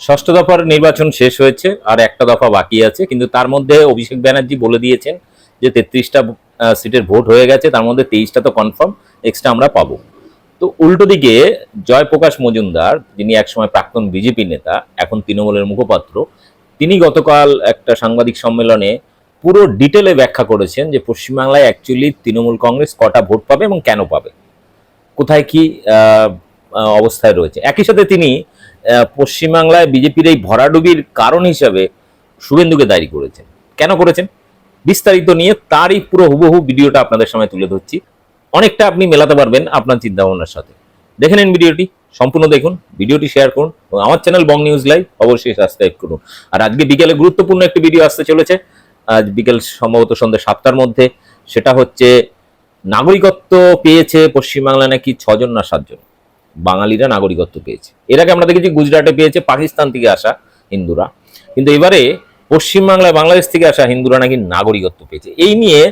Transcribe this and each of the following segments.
ষষ্ঠ দফার নির্বাচন শেষ হয়েছে আর একটা দফা বাকি আছে, কিন্তু তার মধ্যে অভিষেক ব্যানার্জি বলে দিয়েছেন যে তেত্রিশটা সিটের ভোট হয়ে গেছে, তার মধ্যে তেইশটা তো কনফার্ম এক্সট্রা আমরা পাবো। তো উল্টো দিকে জয়প্রকাশ মজুমদার, যিনি একসময় প্রাক্তন বিজেপি নেতা, এখন তৃণমূলের মুখপাত্র, তিনি গতকাল একটা সাংবাদিক সম্মেলনে পুরো ডিটেলে ব্যাখ্যা করেছেন যে পশ্চিমবাংলায় অ্যাকচুয়ালি তৃণমূল কংগ্রেস কটা ভোট পাবে এবং কেন পাবে। কোথায় কি অবস্থায় রয়েছে। একই সাথে তিনি পশ্চিমবাংলায় বিজেপির এই ভরাডুবির কারণ হিসাবে শুভেন্দুকে দায়ী করেছেন। কেন করেছেন? বিস্তারিত নিয়ে তারই পুরো হুবহু ভিডিওটা আপনাদের সামনে তুলে ধরছি। অনেকটা আপনি মেলাতে পারবেন আপনার চিন্তা ভাবনার সাথে। দেখে নিন ভিডিওটি, সম্পূর্ণ দেখুন, ভিডিওটি শেয়ার করুন এবং আমার চ্যানেল বং নিউজ লাইভ অবশ্যই সাবস্ক্রাইব করুন। আর আজকে বিকেলে গুরুত্বপূর্ণ একটি ভিডিও আসতে চলেছে। আজ বিকেল সম্ভবত সন্ধ্যে সাতটার মধ্যে। সেটা হচ্ছে, নাগরিকত্ব পেয়েছে পশ্চিমবাংলায় নাকি ছজন না সাতজন? বাঙালিরা নাগরিকত্ব পেয়েছে। এর আগে আমরা দেখেছি গুজরাটে পেয়েছে, পাকিস্তান থেকে আসা হিন্দুরা। কিন্তু এবারে পশ্চিমবাংলায় বাংলাদেশ থেকে আসা হিন্দুরা নাকি নাগরিকত্ব পেয়েছে। এই নিয়ে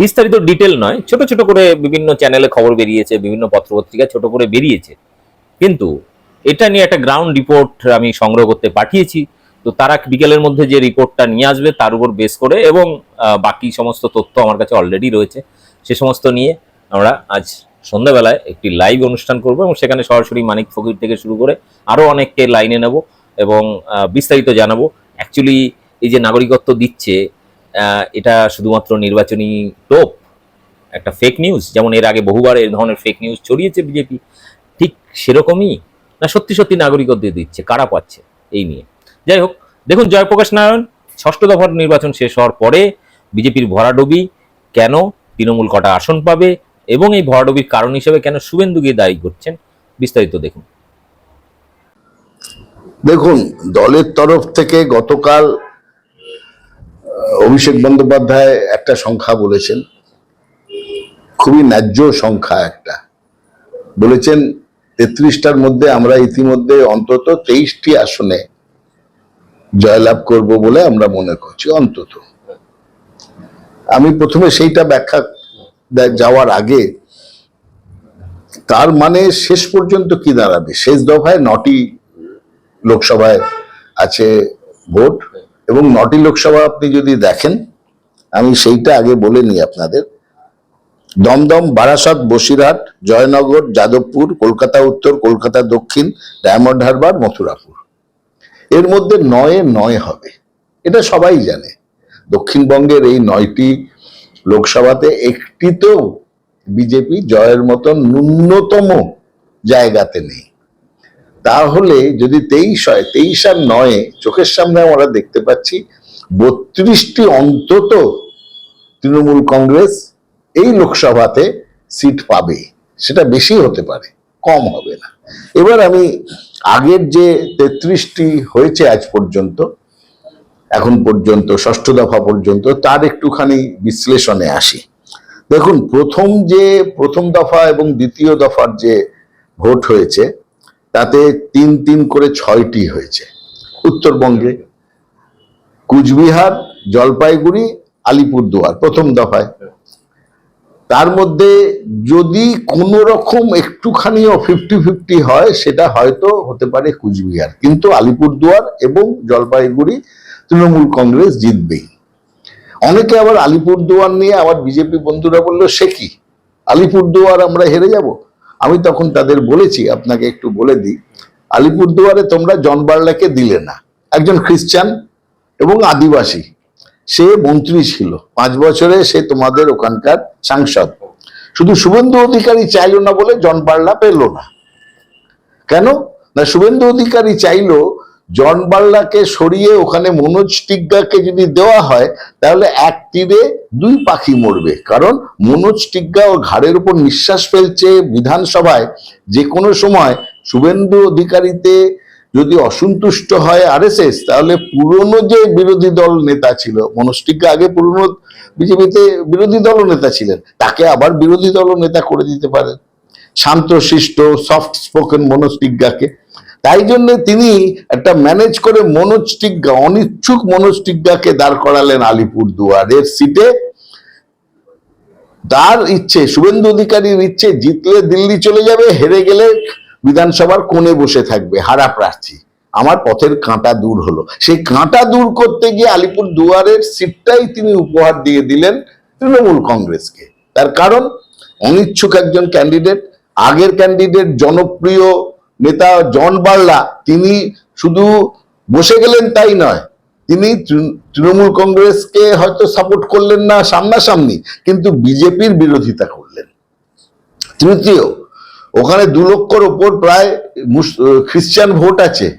বিস্তারিত ডিটেল নয়, ছোট ছোট করে বিভিন্ন চ্যানেলে খবর বেরিয়েছে, বিভিন্ন পত্রপত্রিকা ছোট করে বেরিয়েছে। কিন্তু এটা নিয়ে একটা গ্রাউন্ড রিপোর্ট আমি সংগ্রহ করতে পাঠিয়েছি। তো তারা বিকেলের মধ্যে যে রিপোর্টটা নিয়ে আসবে তার উপর বেস করে এবং বাকি সমস্ত তথ্য আমার কাছে অলরেডি রয়েছে। সে সমস্ত নিয়ে আমরা আজ সন্ধ্যাবেলায় একটি লাইভ অনুষ্ঠান করব এবং সেখানে সরাসরি মানিক ফকির থেকে শুরু করে আরও অনেককে লাইনে নেব এবং বিস্তারিত জানাব। অ্যাকচুয়ালি এই যে নাগরিকত্ব দিচ্ছে এটা শুধুমাত্র নির্বাচনী টোপ, একটা ফেক নিউজ যেমন এর আগে বহুবার এই ধরনের ফেক নিউজ ছড়িয়েছে বিজেপি। ঠিক সেরকমই, না, সত্যি সত্যি নাগরিকত্ব দিচ্ছে, কারা পাচ্ছে, এই নিয়ে। যাই হোক, দেখুন জয়প্রকাশ নারায়ণ, ষষ্ঠ দফার নির্বাচন শেষ হওয়ার পরে বিজেপির ভরাডুবি, কেন তৃণমূল কটা আসন পাবে এবং এই ভরাডুবির কারণ হিসেবে কেন শুভেন্দুকে দায়ী করছেন, বিস্তারিত দেখুন। দেখুন, দলের তরফ থেকে গতকাল অভিষেক বন্দ্যোপাধ্যায় একটা সংখ্যা বলেছেন। খুবই ন্যায্য সংখ্যা একটা। বলেছেন, তেত্রিশটার মধ্যে আমরা ইতিমধ্যে অন্তত তেইশটি আসনে জয়লাভ করব বলে আমরা মনে করছি, অন্তত। আমি প্রথমে সেইটা ব্যাখ্যা যাওয়ার আগে তার মানে শেষ পর্যন্ত কি দাঁড়াবে? শেষ দফায় নটি লোকসভায় আছে ভোট এবং নটি লোকসভা আপনি যদি দেখেন, আমি সেইটা আগে বলে নিই আপনাদের। দমদম, বারাসাত, বসিরহাট, জয়নগর, যাদবপুর, কলকাতা উত্তর, কলকাতা দক্ষিণ, ডায়মন্ড হারবার, মথুরাপুর। এর মধ্যে নয়ে নয় হবে। এটা সবাই জানে। দক্ষিণবঙ্গের এই নয়টি লোকসভাতে একটিতেও বিজেপি জয়ের মতন ন্যূনতম জায়গাতে নেই। তাহলে যদি তেইশ হয়, তেইশ আর নয়ে, চোখের সামনে আমরা দেখতে পাচ্ছি বত্রিশটি অন্তত তৃণমূল কংগ্রেস এই লোকসভাতে সিট পাবে। সেটা বেশি হতে পারে, কম হবে না। এবার আমি আগের যে তেত্রিশটি হয়েছে আজ পর্যন্ত এখন পর্যন্ত, ষষ্ঠ দফা পর্যন্ত, তার একটুখানি বিশ্লেষণে আসি। দেখুন, প্রথম যে, প্রথম দফা এবং দ্বিতীয় দফার যে ভোট হয়েছে, তাতে তিন তিন করে ছয়টি হয়েছে। উত্তরবঙ্গে কুচবিহার, জলপাইগুড়ি, আলিপুরদুয়ার, প্রথম দফায়। তার মধ্যে যদি কোনো রকম একটুখানিও ফিফটি ফিফটি হয়, সেটা হয়তো হতে পারে কুচবিহার। কিন্তু আলিপুরদুয়ার এবং জলপাইগুড়ি তৃণমূল কংগ্রেস জিতবেই। অনেকে আবার আলিপুরদুয়ার নিয়ে আবার বিজেপি বন্ধুরা বলল, সে কি? আলিপুরদুয়ার আমরা হেরে যাব? আমি তখন তাদের বলেছি, আপনাকে একটু বলে দিই, আলিপুরদুয়ারে তোমরা জন বার্লাকে দিলে না। একজন খ্রিস্টান এবং আদিবাসী, সে মন্ত্রী ছিল। পাঁচ বছরে সে তোমাদের ওখানকার সাংসদ। শুধু শুভেন্দু অধিকারী চাইলো না বলে জন বার্লা পেল না। কেন? না, শুভেন্দু অধিকারী চাইলো জন বার্লাকে সরিয়ে ওখানে মনোজ টিগ্গাকে যদি দেওয়া হয়, তাহলে এক তীরে দুই পাখি মরবে। কারণ মনোজ টিগ্গা ওর ঘাড়ের উপর নিঃশ্বাস ফেলছে বিধানসভায়। যে কোনো সময় শুভেন্দু অধিকারীতে যদি অসন্তুষ্ট হয় আরএসএস, তাহলে পুরনো যে বিরোধী দল নেতা ছিল, মনোজ টিগ্গা আগে পুরনো বিজেপিতে বিরোধী দল নেতা ছিলেন, তাকে আবার বিরোধী দল নেতা করে দিতে পারেন শান্তশিষ্ট সফট স্পোকেন মনোজ টিগ্গাকে তাই জন্য তিনি একটা ম্যানেজ করে মনোজ টিগ্গা অনিচ্ছুক মনোজ টিগ্গাকে দাঁড় করালেন আলিপুর দুয়ারের সিটে তার ইচ্ছে, শুভেন্দু অধিকারীর ইচ্ছে, জিতলে দিল্লি চলে যাবে, হেরে গেলে বিধানসভার কোণে বসে থাকবে, হারা প্রার্থী। আমার পথের কাঁটা দূর হলো। সেই কাঁটা দূর করতে গিয়ে আলিপুর দুয়ারের সিটটাই তিনি উপহার দিয়ে দিলেন তৃণমূল কংগ্রেসকে। তার কারণ, অনিচ্ছুক একজন ক্যান্ডিডেট আগের ক্যান্ডিডেট জনপ্রিয় নেতা জন বার্লা, তিনি শুধু বসে গেলেন তাই নয়, তিনি তৃণ- তৃণমূল কংগ্রেসকে হয়তো সাপোর্ট করলেন না সামনাসামনি, কিন্তু বিজেপির বিরোধিতা করলেন। তৃতীয়, ওখানে দু লক্ষর ওপর প্রায় খ্রিস্টান ভোট আছে।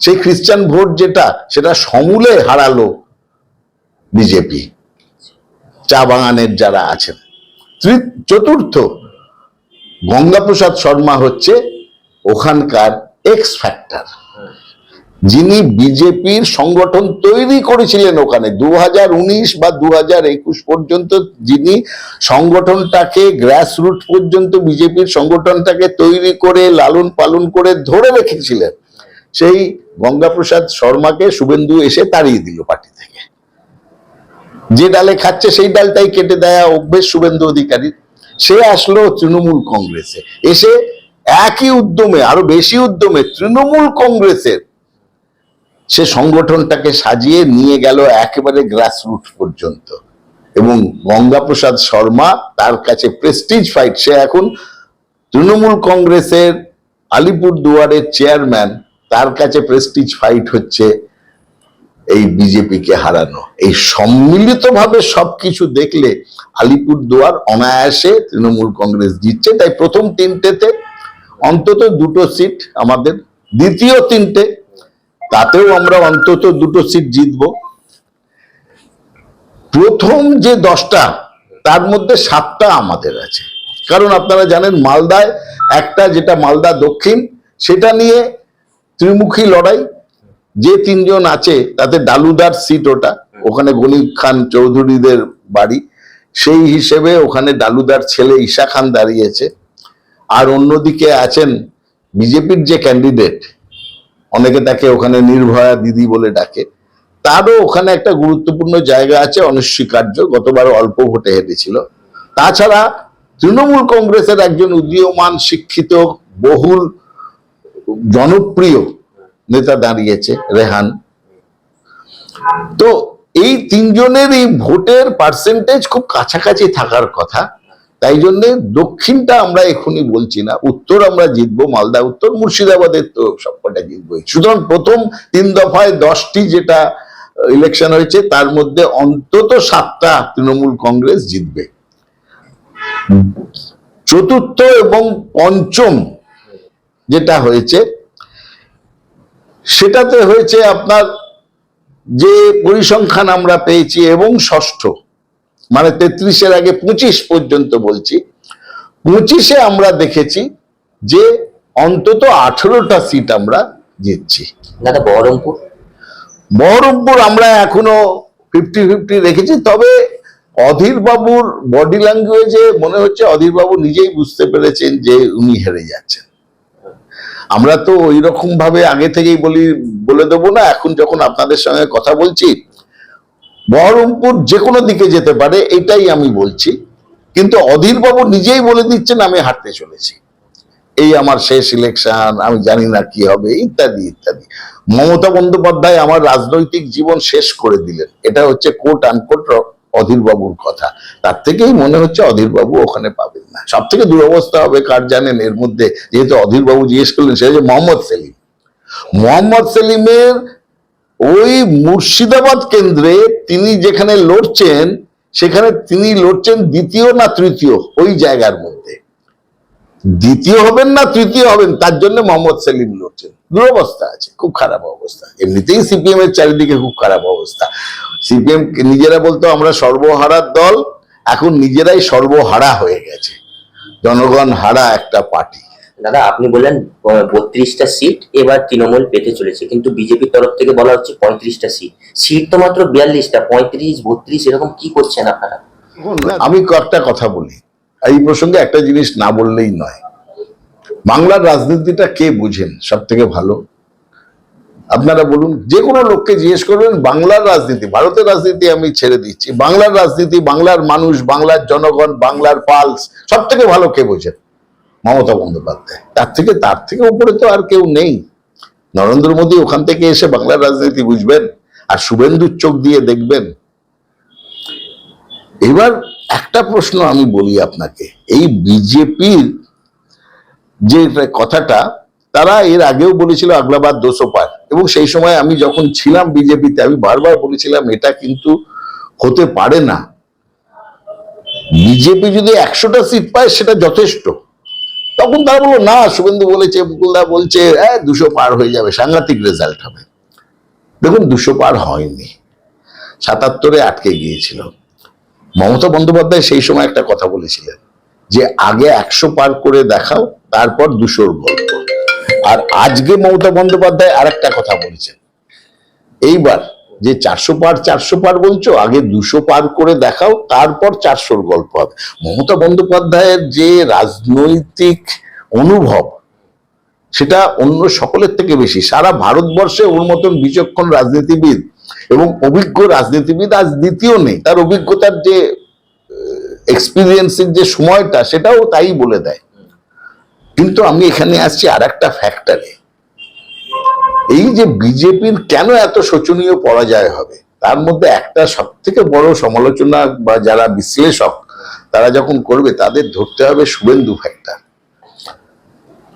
সেই খ্রিস্টান ভোট যেটা, সেটা সমূলে হারালো বিজেপি, চা বাগানের যারা আছেন। চতুর্থ, গঙ্গাপ্রসাদ শর্মা হচ্ছে ওখানকার এক্স ফ্যাক্টর যিনি বিজেপির সংগঠন তৈরি করেছিলেন ওখানে দু বা দু পর্যন্ত যিনি সংগঠনটাকে গ্রাস রুট পর্যন্ত বিজেপির সংগঠনটাকে তৈরি করে, লালন পালন করে ধরে রেখেছিলেন, সেই গঙ্গাপ্রসাদ শর্মাকে শুভেন্দু এসে তাড়িয়ে দিল পার্টি থেকে। যে ডালে খাচ্ছে সেই ডালটাই কেটে দেয়া অভ্যেস শুভেন্দু অধিকারী সে আসলো তৃণমূল কংগ্রেসে, এসে একই উদ্যমে, আরও বেশি উদ্যমে তৃণমূল কংগ্রেসের সে সংগঠনটাকে সাজিয়ে নিয়ে গেল একেবারে গ্রাসরুট পর্যন্ত। এবং গঙ্গাপ্রসাদ শর্মা তার কাছে প্রেস্টিজ ফাইট সে এখন তৃণমূল কংগ্রেসের আলিপুর দুয়ারের চেয়ারম্যান তার কাছে প্রেস্টিজ ফাইট হচ্ছে এই বিজেপিকে হারানো। এই সম্মিলিতভাবে সবকিছু দেখলে আলিপুর দুয়ার অনায়াসে তৃণমূল কংগ্রেস জিতছে, তাই প্রথম তিনটেতে অন্তত দুটো সিট আমাদের। দ্বিতীয় তিনটে, তাতেও আমরা অন্তত দুটো সিট জিতব। প্রথম যে দশটা, তার মধ্যে সাতটা আমাদের আছে। কারণ আপনারা জানেন, মালদায় একটা যেটা মালদা দক্ষিণ, সেটা নিয়ে ত্রিমুখী লড়াই। যে তিনজন আছে, তাতে ডালুদার সিট ওটা, ওখানে গনিক খান চৌধুরীদের বাড়ি। সেই হিসেবে ওখানে ডালুদার ছেলে ঈশা খান দাঁড়িয়েছে। আর অন্যদিকে আছেন বিজেপির যে ক্যান্ডিডেট অনেকে তাকে ওখানে নির্ভয়া দিদি বলে ডাকে, তারও ওখানে একটা গুরুত্বপূর্ণ জায়গা আছে, অনস্বীকার্য গতবার অল্প ভোটে হেরেছিল। তাছাড়া তৃণমূল কংগ্রেসের একজন উদীয়মান শিক্ষিত, বহুল জনপ্রিয় নেতা দাঁড়িয়েছে, রেহান। তো এই তিনজনেরই ভোটের পার্সেন্টেজ খুব কাছাকাছি থাকার কথা। তাই জন্য দক্ষিণটা আমরা এখনই বলছি না, উত্তর আমরা জিতবো মালদা, উত্তর মুর্শিদাবাদের তো সবকটা জিতবই। সুতরাং প্রথম তিন দফায় দশটি যেটা ইলেকশন হয়েছে, তার মধ্যে অন্তত সাতটা তৃণমূল কংগ্রেস জিতবে। চতুর্থ এবং পঞ্চম যেটা হয়েছে, সেটাতে হয়েছে আপনার যে পরিসংখ্যান আমরা পেয়েছি এবং ষষ্ঠ। মানে তেত্রিশের আগে পঁচিশ পর্যন্ত বলছি। পঁচিশে আমরা দেখেছি যে অন্তত আঠেরোটা সিট আমরা জিতছি। দাদা বহরমপুর? বহরমপুর আমরা এখনও ফিফটি ফিফটি রেখেছি তবে অধীর বাবুর বডি ল্যাঙ্গুয়েজে মনে হচ্ছে অধীর বাবু নিজেই বুঝতে পেরেছেন যে উনি হেরে যাচ্ছেন। আমরা তো ওই রকম ভাবে আগে থেকেই বলি বলে দেবো না এখন যখন আপনাদের সঙ্গে কথা বলছি বহরমপুর যে কোনো দিকে যেতে পারে, এটাই আমি বলছি। কিন্তু অধীর বাবু নিজেই বলে দিচ্ছেন, আমি হাঁটতে চলেছি। এই আমার শেষ ইলেকশন আমি জানি না কি হবে, ইত্যাদি ইত্যাদি। মমতা বন্দ্যোপাধ্যায় আমার রাজনৈতিক জীবন শেষ করে দিলেন। এটা হচ্ছে কোট আনকোট অধীর বাবুর কথা। তার থেকেই মনে হচ্ছে অধীর বাবু ওখানে পাবেন না। সব থেকে দুরবস্থা হবে, কার জানেন, এর মধ্যে যেহেতু অধীর বাবু জিজ্ঞেস করলেন, সে হচ্ছে মোহাম্মদ সেলিম। মোহাম্মদ সেলিমের ওই মুর্শিদাবাদ কেন্দ্রে তিনি যেখানে লড়ছেন, সেখানে তিনি লড়ছেন দ্বিতীয় না তৃতীয় ওই জায়গার মধ্যে। দ্বিতীয় হবেন না তৃতীয় হবেন, তার জন্য মোহাম্মদ সেলিম লড়ছেন। দুরবস্থা আছে, খুব খারাপ অবস্থা। এমনিতেই সিপিএম এর চারিদিকে খুব খারাপ অবস্থা। সিপিএম নিজেরা বলতো, আমরা সর্বহারার দল, এখন নিজেরাই সর্বহারা হয়ে গেছে। জনগণ হারা একটা পার্টি। দাদা, আপনি বললেন বত্রিশটা সিট এবার তৃণমূল পেতে চলেছে। কিন্তু বিজেপির তরফ থেকে বলা হচ্ছে পঁয়ত্রিশটা সিট সিট তো মাত্র বিয়াল্লিশটা, পঁয়ত্রিশ, বত্রিশ, এরকম কি করছেন আপনারা? আমি কয়েকটা কথা বলি। এই প্রসঙ্গে একটা জিনিস না বললেই নয়। বাংলার রাজনীতিটা কে বুঝেন? সব থেকে ভালো। আপনারা বলুন, যে কোনো লোককে জিজ্ঞেস করবেন, বাংলার রাজনীতি, ভারতের রাজনীতি আমি ছেড়ে দিচ্ছি। বাংলার রাজনীতি, বাংলার মানুষ, বাংলার জনগণ, বাংলার পালস সব থেকে ভালো কে বোঝেন? মমতা বন্দ্যোপাধ্যায়। তার থেকে তার থেকে উপরে তো আর কেউ নেই। নরেন্দ্র মোদী ওখান থেকে এসে বাংলার রাজনীতি বুঝবেন আর শুভেন্দুর চোখ দিয়ে দেখবেন। এবার একটা প্রশ্ন আমি বলি আপনাকে। এই বিজেপির যে কথাটা, তারা এর আগেও বলেছিল আগলাবাদ দোষো পার এবং সেই সময় আমি যখন ছিলাম বিজেপিতে, আমি বারবার বলেছিলাম, এটা কিন্তু হতে পারে না। বিজেপি যদি একশোটা সিট পায়, সেটা যথেষ্ট। তখন তারা বলল, না, শুভেন্দু বলেছে, মুকুলদা বলছে হ্যাঁ দুশো পার হয়ে যাবে, সাংঘাতিক রেজাল্ট হবে। দেখুন, দুশো পার হয়নি। সাতাত্তরে আটকে গিয়েছিল। মমতা বন্দ্যোপাধ্যায় সেই সময় একটা কথা বলেছিলেন যে, আগে একশো পার করে দেখাও, তারপর দুশোর গল্প। আর আজকে মমতা বন্দ্যোপাধ্যায় আর একটা কথা বলেছেন। এইবার যে চারশো পার চারশো পার বলছো, আগে দুশো পার করে দেখাও, তারপর চারশোর গল্প হবে। মমতা বন্দ্যোপাধ্যায়ের যে রাজনৈতিক অনুভব, সেটা অন্য সকলের থেকে বেশি। সারা ভারতবর্ষে ওর মতন বিচক্ষণ রাজনীতিবিদ এবং অভিজ্ঞ রাজনীতিবিদ আজ দ্বিতীয় নেই। তার অভিজ্ঞতার যে এক্সপিরিয়েন্সের যে সময়টা, সেটাও তাই বলে দেয়। কিন্তু আমি এখানে আসছি আর একটা ফ্যাক্টরে এই যে বিজেপির কেন এত শোচনীয় পরাজয় হবে? তার মধ্যে একটা সব থেকে বড় সমালোচনা বা যারা বিশ্লেষক, তারা যখন করবে, তাদের ধরতে হবে শুভেন্দু ফ্যাক্টর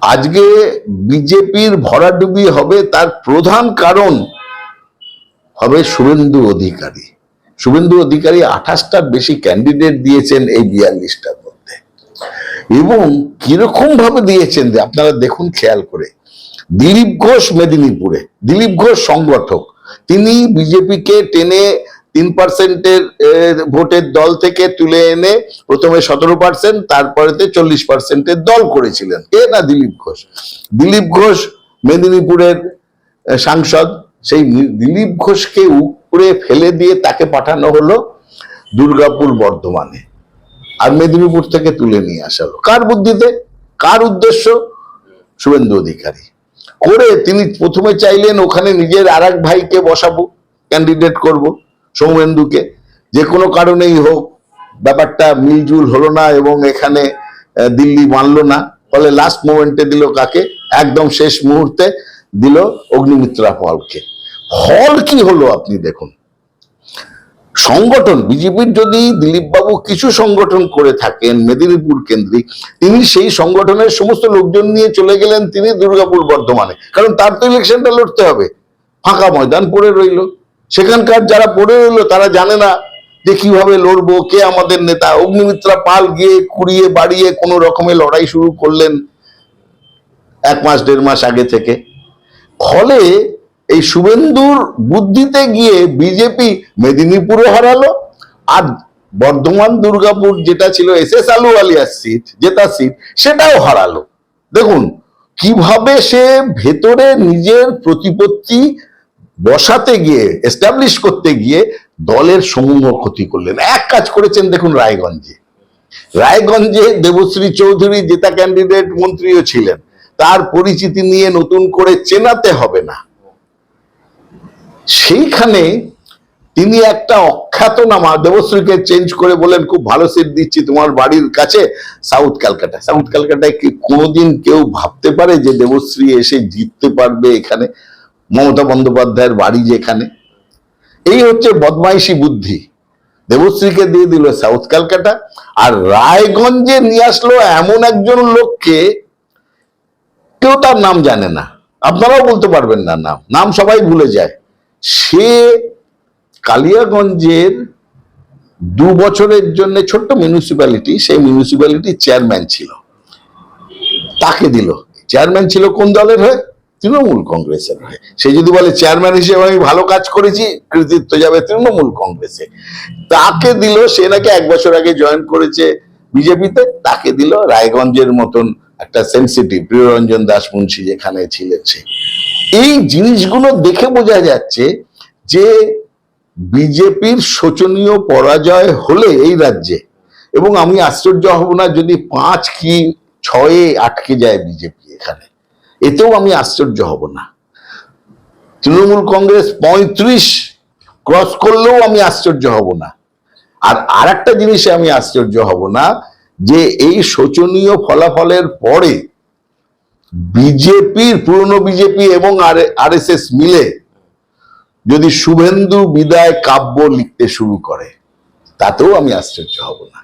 আজকে বিজেপির ভরাডুবি হবে, তার প্রধান কারণ হবে শুভেন্দু অধিকারী। শুভেন্দু অধিকারী আঠাশটার বেশি ক্যান্ডিডেট দিয়েছেন এই বিয়াল্লিশটার মধ্যে। এবং কীরকম ভাবে দিয়েছেন, আপনারা দেখুন খেয়াল করে। দিলীপ ঘোষ মেদিনীপুরে, দিলীপ ঘোষ সংগঠক। তিনি বিজেপিকে টেনে তিন পার্সেন্টের ভোটের দল থেকে তুলে এনে প্রথমে সতেরো পার্সেন্ট তারপরেতে চল্লিশ পার্সেন্টের দল করেছিলেন। কে না দিলীপ ঘোষ? দিলীপ ঘোষ মেদিনীপুরের সাংসদ। সেই দিলীপ ঘোষকে উপরে ফেলে দিয়ে তাকে পাঠানো হলো দুর্গাপুর বর্ধমানে। আর মেদিনীপুর থেকে তুলে নিয়ে আসা হলো। কার বুদ্ধিতে? কার উদ্দেশ্য? শুভেন্দু অধিকারী। করে তিনি প্রথমে চাইলেন ওখানে নিজের আর এক ভাইকে বসাবো ক্যান্ডিডেট করব, সৌমেন্দুকে। যে কোনো কারণেই হোক, ব্যাপারটা মিলজুল হলো না এবং এখানে দিল্লি মানল না। ফলে লাস্ট মোমেন্টে দিল কাকে? একদম শেষ মুহূর্তে দিল অগ্নিমিত্রা হলকে হল কি হলো আপনি দেখুন। সংগঠন, বিজেপির যদি দিলীপবাবু কিছু সংগঠন করে থাকেন, মেদিনীপুর কেন্দ্রিক, তিনি সেই সংগঠনের সমস্ত লোকজন নিয়ে চলে গেলেন তিনি দুর্গাপুর বর্ধমানে। কারণ তার তো ইলেকশনটা লড়তে হবে। ফাঁকা ময়দান পড়ে রইল। সেখানকার যারা পড়ে রইল, তারা জানে না যে কীভাবে লড়বো, কে আমাদের নেতা। অগ্নিমিত্রা পাল গিয়ে কুড়িয়ে বাড়িয়ে কোনো রকমের লড়াই শুরু করলেন এক মাস, দেড় মাস আগে থেকে। ফলে এই শুভেন্দুর বুদ্ধিতে গিয়ে বিজেপি মেদিনীপুরও হারালো, আর বর্ধমান দুর্গাপুর যেটা ছিল এস এস আলুওয়ালিয়ার সিট জেতা সিট সেটাও হারালো। দেখুন, কীভাবে সে ভেতরে নিজের প্রতিপত্তি বসাতে গিয়ে এস্টাবলিশ করতে গিয়ে দলের সমূহ ক্ষতি করলেন। এক কাজ করেছেন দেখুন রায়গঞ্জে। রায়গঞ্জে দেবশ্রী চৌধুরী জেতা ক্যান্ডিডেট মন্ত্রীও ছিলেন। তার পরিচিতি নিয়ে নতুন করে চেনাতে হবে না। সেইখানে তিনি একটা অখ্যাতনামা দেবশ্রীকে চেঞ্জ করে বলেন খুব ভালো সিট দিচ্ছি তোমার বাড়ির কাছে সাউথ ক্যালকাটা সাউথ ক্যালকাটায় কি কোনোদিন কেউ ভাবতে পারে যে দেবশ্রী এসে জিততে পারবে এখানে? মমতা বন্দ্যোপাধ্যায়ের বাড়ি যেখানে। এই হচ্ছে বদমাইশি বুদ্ধি। দেবশ্রীকে দিয়ে দিল সাউথ ক্যালকাটা আর রায়গঞ্জে নিয়ে আসলো এমন একজন লোককে, কেউ তার নাম জানে না। আপনারাও বলতে পারবেন না নাম। নাম সবাই ভুলে যায়। সে কালিয়াগঞ্জের দু বছরের জন্য ছোট্ট মিউনিসিপ্যালিটি সেই মিউনিসিপ্যালিটির চেয়ারম্যান ছিল। তাকে দিল। চেয়ারম্যান ছিল কোন দলের হয়ে? তৃণমূল কংগ্রেসের হয়ে। সে যদি বলে চেয়ারম্যান হিসেবে আমি ভালো কাজ করেছি, কৃতিত্ব যাবে তৃণমূল কংগ্রেসে। তাকে দিল, সে নাকি এক বছর আগে জয়েন করেছে বিজেপিতে, তাকে দিল রায়গঞ্জের মতন একটা সেন্সিটিভ প্রিয়রঞ্জন দাস মুন্সি যেখানে ছিলেন এই জিনিসগুলো দেখে বোঝা যাচ্ছে যে বিজেপির শোচনীয় পরাজয় হলে এই রাজ্যে, এবং আমি আশ্চর্য হব না যদি পাঁচ কি ছয়ে আটকে যায় বিজেপি এখানে। এতেও আমি আশ্চর্য হব না। তৃণমূল কংগ্রেস পঁয়ত্রিশ ক্রস করলেও আমি আশ্চর্য হব না। আর আর একটা জিনিসে আমি আশ্চর্য হব না যে এই শোচনীয় ফলাফলের পরে বিজেপির, পুরনো বিজেপি এবং আর এস মিলে যদি শুভেন্দু বিদায় কাব্য লিখতে শুরু করে, তাতেও আমি আশ্চর্য হব না।